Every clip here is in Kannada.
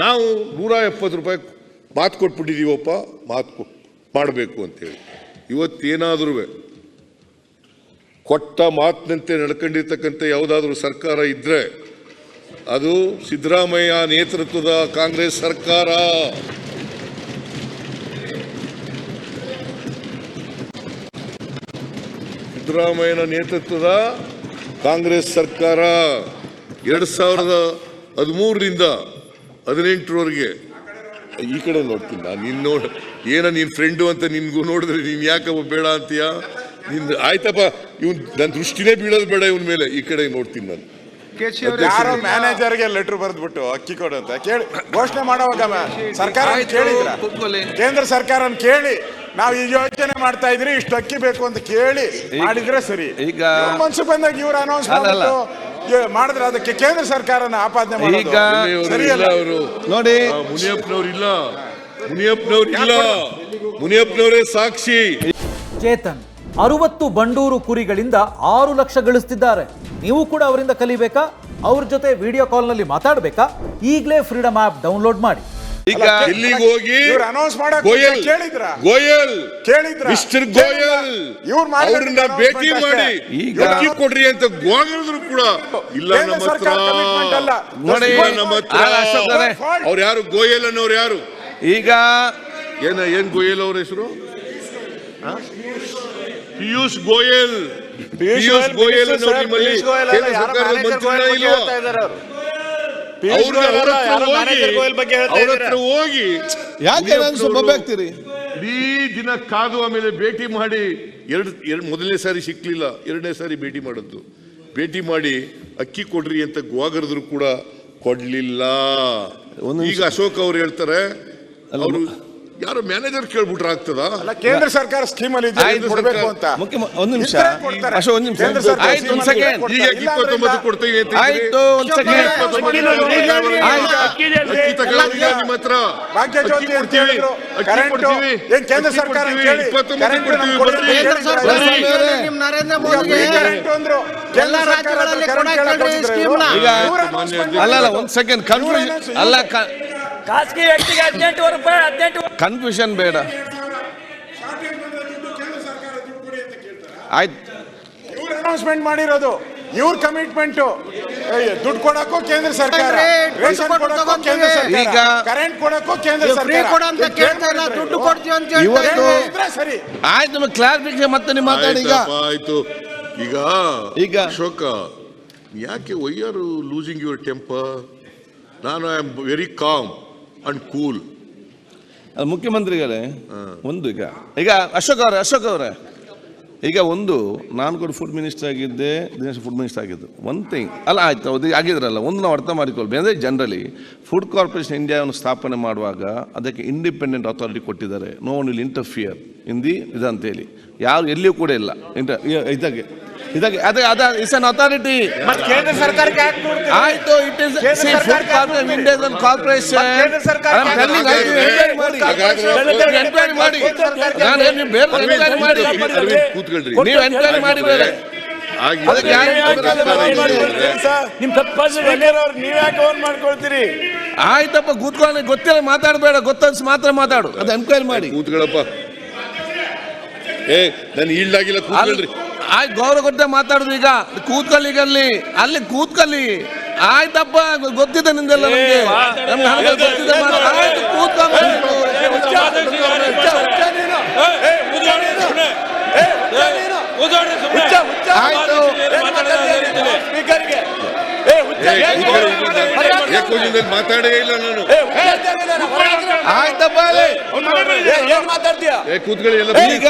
ನಾವು ನೂರ ಎಪ್ಪತ್ತು ರೂಪಾಯಿ ಮಾತು ಕೊಟ್ಬಿಟ್ಟಿದ್ದೀವಪ್ಪ ಮಾತು ಕೊ ಮಾಡಬೇಕು ಅಂತೇಳಿ. ಇವತ್ತೇನಾದ್ರೂ ಕೊಟ್ಟ ಮಾತಿನಂತೆ ನಡ್ಕೊಂಡಿರ್ತಕ್ಕಂಥ ಯಾವುದಾದ್ರೂ ಸರ್ಕಾರ ಇದ್ದರೆ ಅದು ಸಿದ್ದರಾಮಯ್ಯ ನೇತೃತ್ವದ ಕಾಂಗ್ರೆಸ್ ಸರ್ಕಾರ. ಸಿದ್ದರಾಮಯ್ಯನ ನೇತೃತ್ವದ ಕಾಂಗ್ರೆಸ್ ಸರ್ಕಾರ. ಎರಡು ಸಾವಿರದ ಹದಿಮೂರರಿಂದ ಹದಿನೆಂಟರವರೆಗೆ ಈ ಕಡೆ ನೋಡ್ತೀನಿ ನಾನು ನೀನು ನೋಡ ಏನ ನಿನ್ ಫ್ರೆಂಡು ಅಂತ ನಿನ್ಗೂ ನೋಡಿದ್ರೆ ನೀನು ಯಾಕಪ್ಪ ಬೇಡ ಅಂತೀಯ? ನಿನ್ನ ಆಯ್ತಪ್ಪ ಇವನ್ ನನ್ನ ದೃಷ್ಟಿನೇ ಬೀಳೋದು ಬೇಡ ಇವನ ಮೇಲೆ ಈ ಕಡೆ ನೋಡ್ತೀನಿ ನಾನು. ಯಾರೋ ಮ್ಯಾನೇಜರ್ಗೆ ಲೆಟರ್ ಬರೆದ್ಬಿಟ್ಟು ಅಕ್ಕಿ ಕೊಡು ಅಂತ. ಕೇಳಿ ಘೋಷಣೆ ಮಾಡೋವಾಗ ಸರ್ಕಾರ ಕೇಳಿದ್ರ? ಕೇಂದ್ರ ಸರ್ಕಾರ ಕೇಳಿ ನಾವು ಈ ಯೋಜನೆ ಮಾಡ್ತಾ ಇದ್ರಿ ಇಷ್ಟು ಅಕ್ಕಿ ಬೇಕು ಅಂತ ಕೇಳಿ ಮಾಡಿದ್ರೆ ಸರಿ. ಈಗ- ಮನ್ಸು ಬಂದಾಗ ಇವ್ರು ಅನೌನ್ಸ್ ಮಾಡಿದ್ರೆ ಅದಕ್ಕೆ ಕೇಂದ್ರ ಸರ್ಕಾರನ ಆಪಾದನೆ ಮಾಡೋದು. ಈಗ ಅವರು. ನೋಡಿ. ಮುನಿಯಪ್ಪನವ್ರು ಇಲ್ಲ. ಮುನಿಯಪ್ಪನವ್ರು ಇಲ್ಲ. ಮುನಿಯಪ್ಪನವರೇ ಸಾಕ್ಷಿ. ಚೇತನ್ ಅರುವತ್ತು ಬಂಡೂರು ಕುರಿಗಳಿಂದ ಆರು ಲಕ್ಷ ಗಳಿಸ್ತಿದ್ದಾರೆ. ನೀವು ಕೂಡ ಅವರಿಂದ ಕಲಿಬೇಕಾ? ಅವ್ರ ಜೊತೆ ವಿಡಿಯೋ ಕಾಲ್ನಲ್ಲಿ ಮಾತಾಡಬೇಕಾ? ಈಗಲೇ ಫ್ರೀಡಮ್ ಆ್ಯಪ್ ಡೌನ್ಲೋಡ್ ಮಾಡಿ. ಈಗ ಇಲ್ಲಿಗೆ ಹೋಗಿ? ಅನೌನ್ಸ್ ಮಾಡಕ್ ಗೋಯಲ್. ಕೇಳಿದ್ರ? ಗೋಯಲ್. ಕೇಳಿದ್ರ? ಮಿಸ್ಟರ್ ಗೋಯಲ್. ಇವ್ರ ಅವ್ರನ್ನ ಭೇಟಿ ಮಾಡಿ ಈಗ- ಅಕ್ಕಿ ಕೊಡ್ರಿ ಅಂತ ಗೋಗಿದ್ರು ಕೂಡ ಇಲ್ಲ ನಮ್ಮ ಹತ್ರ. ನಮ್ಮ ಹತ್ರ ಅವ್ರು ಯಾರು? ಗೋಯಲ್ ಅನ್ನೋರು ಯಾರು? ಈಗ ಏನ ಏನ್ ಗೋಯಲ್ ಅವ್ರ ಹೆಸರು? ಪಿಯೂಷ್ ಗೋಯಲ್. ಪಿಯೂಷ್ ಗೋಯಲ್ ಅನ್ನೋರು ನಿಮ್ಮಲ್ಲಿ ಕೇಂದ್ರ ಸರ್ಕಾರದ ಮಂತ್ರಿನ ಇಲ್ವಾ? ಹೋಗಿ ಹೋಗಿ ಯಾಕೆ ಆಗ್ತೀರಿ ಇಡೀ ದಿನ ಕಾದು ಆಮೇಲೆ ಭೇಟಿ ಮಾಡಿ ಎರಡು ಎರಡು ಮೊದಲನೇ ಸಾರಿ ಸಿಕ್ಲಿಲ್ಲ ಎರಡನೇ ಸಾರಿ ಭೇಟಿ ಮಾಡಿದ್ದು ಭೇಟಿ ಮಾಡಿ ಅಕ್ಕಿ ಕೊಡ್ರಿ ಅಂತ ಗುವಾಗರದ್ರು ಕೂಡ ಕೊಡ್ಲಿಲ್ಲ. ಈಗ ಅಶೋಕ್ ಅವ್ರು ಹೇಳ್ತಾರೆ ಅವರು ಯಾರೋ ಮ್ಯಾನೇಜರ್ ಕೇಳ್ಬಿಟ್ರೆ ಆಗ್ತದ ಅಲ್ಲ ಕೇಂದ್ರ ಸರ್ಕಾರ ಸ್ಕೀಮ್ ಅಲ್ಲಿ ಇದೆ ಆಯ್ತು, ಕೊಡ್ಬೇಕು ಅಂತ ಮುಖ್ಯ ಒಂದ್ ನಿಮಿಷ ಇದ್ರೆ ಕೊಡ್ತಾರೆ. ಅಶೋಕ್ ಒಂದ್ ನಿಮಿಷ ಕೇಂದ್ರ ಸರ್ಕಾರ ಆಯ್ತು ಒಂದ್ scheme ಸೆಕೆಂಡ್ ಕೊಡ್ತಾರೆ. ಈಗ ಇಲ್ಲ ಅಂದ್ರೆ ಇಪ್ಪತ್ತೊಂಬತ್ತು ಇಲ್ಲ. ಕೊಡ್ತೀವಿ ಅಂತ ಆಯ್ತು ಒಂದು ಸೆಕೆಂಡ್ ಆಯ್ತು. ಅಕ್ಕಿ ತಗೊಳ್ಳಿಲ್ಲ ನಿಮ್ಮ ಹತ್ರ ಭಾಗ್ಯ ಜ್ಯೋತಿ ಅಕ್ಕಿ ಅಂತ ಕೊಡ್ತೀವಿ ಹೇಳಿದ್ರು. ಅಕ್ಕಿ ಕರೆಂಟು ಕೊಡ್ತೀವಿ ಏನ್ ಕೇಂದ್ರ ಅಕ್ಕಿ ಸರ್ಕಾರ ಕೊಡ್ತೀವಿ, ಕೇಳಿ. ಇಪ್ಪತ್ತೊಂಬತ್ತು ಕರೆಂಟು ಕೊಡ್ತೀವಿ ನಮ್ಗೆ ಕೊಡ್ತೀವಿ. ಬರ್ರಿ. ಕೇಂದ್ರ ಸರ್ಕಾರ ಬರ್ರಿ. ನಿಮ್ ನರೇಂದ್ರ ಈಗ ಮೋದಿಗೆ free ಕರೆಂಟು ಅಂದ್ರು. ಕೇಂದ್ರ ಎಲ್ಲ ಸರ್ಕಾರ ರಾಜ್ಯಗಳಲ್ಲಿ ಕರೆಂಟ್ ಕೊಡಕ್ಕೆ ಕೇಳಕ್ ಈ ಹೋಗಿದ್ರು ಸ್ಕೀಮ್ನ. ಈಗ ಇವ್ರು announcement ಅಲ್ಲ ಅಲ್ಲ. ಒಂದ್ ಸೆಕೆಂಡ್ ಕನ್ಫ್ಯೂಷನ್ ಅಲ್ಲ ಖಾಸಗಿ ವ್ಯಕ್ತಿಗೆ ಹದಿನೆಂಟು ರೂಪಾಯಿ ಹದಿನೆಂಟು ಕನ್ಫ್ಯೂಷನ್ ಬೇಡ. ಆಯ್ತು. ಇವ್ರು ಅನೌನ್ಸ್ಮೆಂಟ್ ಮಾಡಿರೋದು ಇವ್ರ ಕಮಿಟ್ಮೆಂಟ್ ದುಡ್ಡು ಕೊಡಕ್ಕೂ ಕೇಂದ್ರ ಸರ್ಕಾರ. ದುಡ್ಡು ರೇಷನ್ ಕೊಡಕ್ಕೂ ಕೇಂದ್ರ ಸರ್ಕಾರ. ಈಗ- ಕರೆಂಟ್ ಕೊಡಕ್ಕೂ ಕೇಂದ್ರ ಫ್ರೀ ಸರ್ಕಾರ. ದುಡ್ಡು. ಕೊಡ್ತೀವಿ ಅಂತ ಇವತ್ತು-. ಸರಿ. ಆಯ್ತು ನಮಗೆ ಕ್ಲಾರಿಫಿಕೇಶನ್ ಮತ್ತೆ ನಿಮ್ಮ ಮಾತಾಡಿ ಈಗ. ಆಯ್ತು. ಈಗ ಈಗ- ಅಶೋಕ ಯಾಕೆ why are losing your temper ನಾನು I am very calm and cool ಅದು ಮುಖ್ಯಮಂತ್ರಿಗಳೇ ಒಂದು ಈಗ ಈಗ ಅಶೋಕ್ ಅವರೇ ಅಶೋಕ್ ಅವರೇ. ಈಗ ಒಂದು ನಾನು ಕೂಡ ಫುಡ್ ಮಿನಿಸ್ಟರ್ ಆಗಿದ್ದೆ ದಿನೇಶ್ ಫುಡ್ ಮಿನಿಸ್ಟರ್ ಆಗಿದ್ದು. ಒನ್ ಥಿಂಗ್ ಅಲ್ಲ ಆಯ್ತು ಅದು ಆಗಿದ್ರಲ್ಲ ಒಂದು ನಾವು ಅರ್ಥ ಮಾಡಿಕೊಳ್ಬೇಕು. ಅಂದರೆ ಜನರಲಿ ಫುಡ್ ಕಾರ್ಪೊರೇಷನ್ ಇಂಡಿಯಾವನ್ನು ಸ್ಥಾಪನೆ ಮಾಡುವಾಗ ಅದಕ್ಕೆ ಇಂಡಿಪೆಂಡೆಂಟ್ ಅಥಾರಿಟಿ ಕೊಟ್ಟಿದ್ದಾರೆ. No one will interfere in the ಇದಂತೇಳಿ. ಯಾರು ಎಲ್ಲಿಯೂ ಕೂಡ ಇಲ್ಲ. ಇಂಟರ್ ಇದಕ್ಕೆ. ಇದಕ್ಕೆ ಅದು ಅದ ಇಟ್ಸ್ ಅನ್ ಅಥಾರಿಟಿ ಕೇಂದ್ರ ಸರ್ಕಾರಕ್ಕೆ ಯಾಕೆ ನೋಡ್ತೀರಿ? ಆಯ್ತು ಇಟ್ ಇಸ್ ಸಿ ಸರ್ಕಾರ ಫುಡ್ ಕಾರ್ಪೊರೇಷನ್ ಕಾರ್ಪೊರೇಷನ್ ಕೇಂದ್ರ ಸರ್ಕಾರ ಎಂಕ್ವೈರಿ ಮಾಡಿ ನಾನು ನೀವು ಬೇರೆ ಎಂಕ್ವೈರಿ ಮಾಡಿ ಕೂತ್ಕೊಳ್ರಿ. ನೀವು ಎಂಕ್ವೈರಿ ಮಾಡಿ ಬೇರೆ ಮಾಡ್ಕೊಳ್ತೀರಿ? ಆಯ್ತಪ್ಪ ಕೂತ್ಕೊಳ್ಳಿ. ಗೊತ್ತಿಲ್ಲ ಮಾತಾಡಬೇಡ. ಗೊತ್ತನ್ಸ್ ಮಾತ್ರ ಮಾತಾಡು. ಅದು ಎಂಕ್ವೈರಿ ಮಾಡಿ. ಕೂತ್ಕೊಳ್ಳಪ್ಪ. ಏ ನಾನು ಈಲ್ಡಾಗಿಲ್ಲ ಕೂತ್ಕೊಳ್ರಿ. ಆಯ್ತು ಗೌರವ ಕೊಟ್ಟೆ ಮಾತಾಡುದು ಈಗ ಕೂತ್ಕೊಳ್ಳಿ ಈಗ ಅಲ್ಲಿ ಅಲ್ಲಿ ಕೂತ್ಕೊಳ್ಳಿ ಆಯ್ತಪ್ಪ ಗೊತ್ತಿದೆ ನಿಂದೆಲ್ಲ ನಮ್ಗೆ ನಮ್ಗೆ ಗೊತ್ತಿದೆ. ಆಯ್ತು ಕೂತ್ಕೊಂಡು ಆಯ್ತು ಮಾತಾಡೇ ಇಲ್ಲ ನಾನು? ಆಯ್ತಪ್ಪ ಅಲ್ಲಿ ಏನ್ ಮಾತಾಡ್ತೀಯ? ಏ ಕೂತ್ಕೊಳ್ಳಿ ಎಲ್ಲ ಈಗ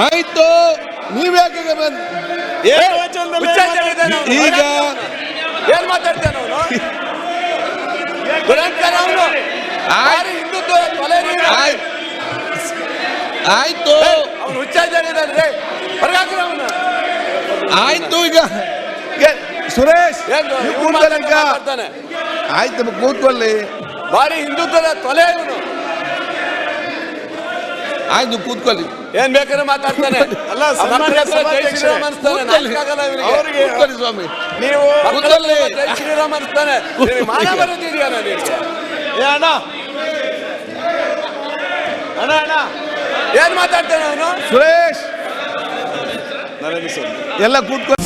ಆಯ್ತು ನೀವ್ ಯಾಕೆ ಈಗ ಏನ್ ಮಾತಾಡ್ತೇನೆ ಆಯ್ತು. ಆಯ್ತು. ಆಯ್ತು ಅವನು ಹುಚ್ಚಾಚಾರಿದ್ದಾನೆ ಹೊರಗಾಕ್ರಿ ಅವನು? ಆಯ್ತು ಈಗ ಈಗ ಸುರೇಶ್. ಆಯ್ತು ಕೂತ್ಕೊಳ್ಳಿ. ಬಾರಿ ಹಿಂದುತ್ವದ ತೊಲೆ ಇವನು ಆಯ್ತು ಕೂತ್ಕೊಳ್ಳಿ. ಏನ್ ಬೇಕಾದ್ರೆ ಮಾತಾಡ್ತಾನೆ. ಅಲ್ಲ, ಕೂತ್ಕೊಳ್ಳಿ. ಸ್ವಾಮಿ. ನೀವು ಜೈ ಶ್ರೀರಾಮ್ ಅನಿಸ್ತಾನೆ. ಅಣ್ಣ. ಅಣ್ಣ ಅಣ್ಣ. ಏನ್ ಮಾತಾಡ್ತಾನೆ ಅವನು? ಸುರೇಶ್. ಸ್ವಾಮಿ ಎಲ್ಲ ಕೂತ್ಕೊಳ್ಳಿ